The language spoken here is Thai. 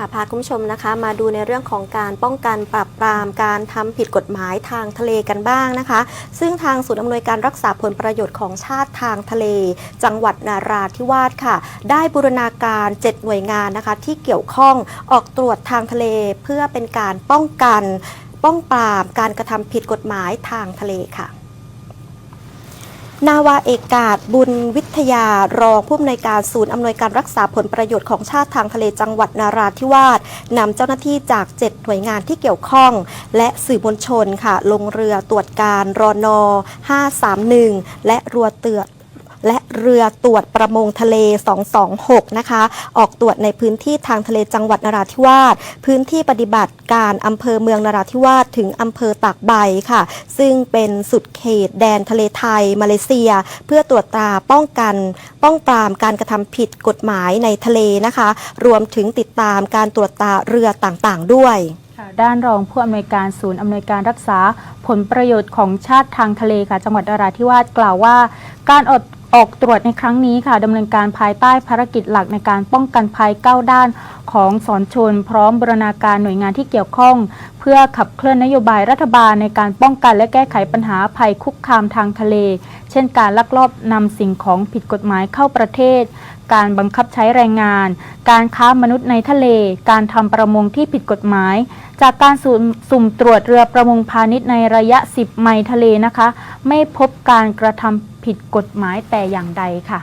ค่ะพาคุณผู้ชมนะคะ มาดูในเรื่องของการป้องกันปราบปรามการทำผิดกฎหมายทางทะเลกันบ้างนะคะ ซึ่งทางศูนย์อำนวยการรักษาผลประโยชน์ของชาติทางทะเล จังหวัดนาราธิวาสค่ะ ได้บูรณาการ 7 หน่วยงานนะคะ ที่เกี่ยวข้องออกตรวจทางทะเล เพื่อเป็นการป้องกัน ป้องปรามการกระทำผิดกฎหมายทางทะเลค่ะ นาวาเอกาศบุญวิทยารองผู้อำนวยการศูนย์อำนวยการรักษาผลประโยชน์ของชาติทางทะเลจังหวัดนาราธิวาสนำเจ้าหน้าที่จาก 7 หน่วยงานที่เกี่ยวข้อง และสื่อมวลชนค่ะ ลงเรือตรวจการรอนอ531 และรัวเตือ และเรือตรวจประมงทะเล 226 นะคะ ออกตรวจในพื้นที่ทางทะเลจังหวัดนราธิวาส พื้นที่ปฏิบัติการอำเภอเมืองนราธิวาสถึงอำเภอตากใบค่ะ ซึ่งเป็นสุดเขตแดนทะเลไทย มาเลเซีย เพื่อตรวจตราป้องกันป้องปรามการกระทำผิดกฎหมายในทะเลนะคะ รวมถึงติดตามการตรวจตราเรือต่างๆ ด้วยด้านรองผู้อำนวยการศูนย์อำนวยการรักษาผลประโยชน์ของชาติทางทะเลค่ะจังหวัดนราธิวาสกล่าวว่า การอด ออกตรวจในครั้งนี้ค่ะดำเนินการภายใต้ภารกิจหลักในการป้องกันภัย 9 ด้านของสอนชน พร้อมบรณาการหน่วยงานที่เกี่ยวข้อง เพื่อขับเคลื่อนนโยบายรัฐบาลในการป้องกันและแก้ไขปัญหาภัยคุกคามทางทะเล เช่นการลักลอบนำสิ่งของผิดกฎหมายเข้าประเทศ การบังคับใช้แรงงาน การค้ามนุษย์ในทะเล การทำประมงที่ผิดกฎหมาย จากการสุ่มสุ่มตรวจเรือประมงพาณิชย์ในระยะ 10 ไมล์ทะเลนะคะ ไม่พบการกระทำผิดกฎหมายแต่อย่างใดค่ะ